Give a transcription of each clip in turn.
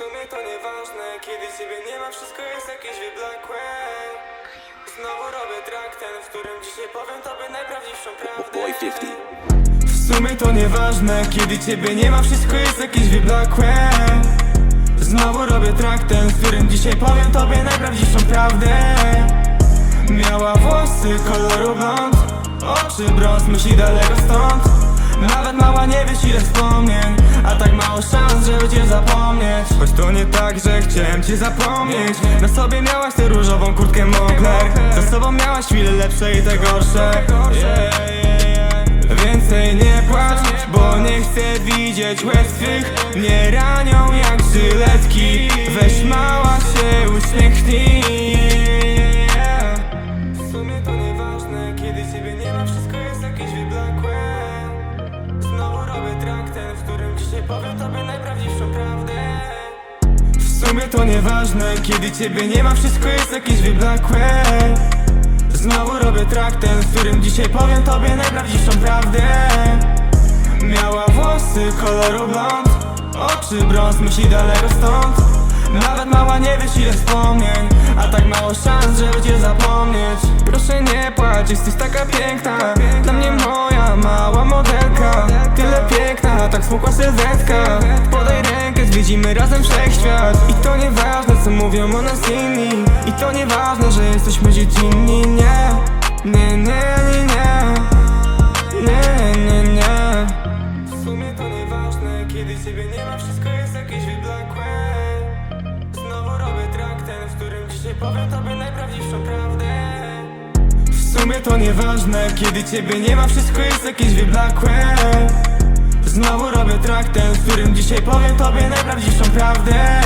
sumie to nieważne, kiedy ciebie nie ma, wszystko jest jakieś wyblakłe. Znowu robię track ten, w którym dzisiaj powiem tobie najprawdziwszą prawdę. Boy 50. W sumie to nieważne, kiedy ciebie nie ma, wszystko jest jakieś wyblakłe. Znowu robię track ten, w którym dzisiaj powiem tobie najprawdziwszą prawdę. Miała włosy koloru blond. Oczy brąz, myśli daleko stąd Nawet mała nie wiesz ile wspomnień. A tak mało szans, żeby cię zapomnieć. Choć to nie tak, że chciałem cię zapomnieć. Na sobie miałaś tę różową kurtkę Moncler Za sobą miałaś chwile lepsze i te gorsze. Więcej nie płacz, bo nie chcę widzieć łez twych. Mnie ranią jak żyletki. Weź mała się uśmiechnij powiem tobie najprawdziwszą prawdę. W sumie to nieważne, kiedy ciebie nie ma Wszystko jest jakieś wyblakłe. Znowu robię track ten, w którym dzisiaj powiem tobie najprawdziwszą prawdę. Miała włosy koloru blond Oczy brąz, myśli daleko stąd. Nawet mała nie wiesz ile wspomnień A tak mało szans, żeby cię zapomnieć. Proszę nie płacz, jesteś taka piękna Dla mnie moja mała tak smukła sylwetka. Podaj rękę, zwiedzimy razem wszechświat I to nieważne co mówią o nas inni. I to nieważne, że jesteśmy dziecinni. Nie, nie, nie, nie, nie Nie, nie, nie w sumie to nieważne, kiedy ciebie nie ma, wszystko jest jakieś wyblakłe. Znowu robię track ten, w którym dzisiaj powiem tobie najprawdziwszą prawdę. W sumie to nieważne, kiedy ciebie nie ma, wszystko jest jakieś wyblakłe Track ten, w którym dzisiaj powiem tobie najprawdziwszą prawdę.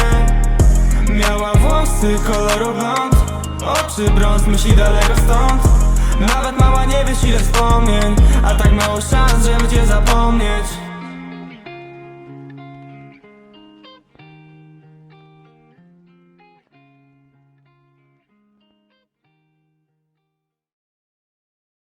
Miała włosy koloru blond Oczy brąz, myśli daleko stąd. Nawet mała nie wiesz ile wspomnień A tak mało szans, żeby cię zapomnieć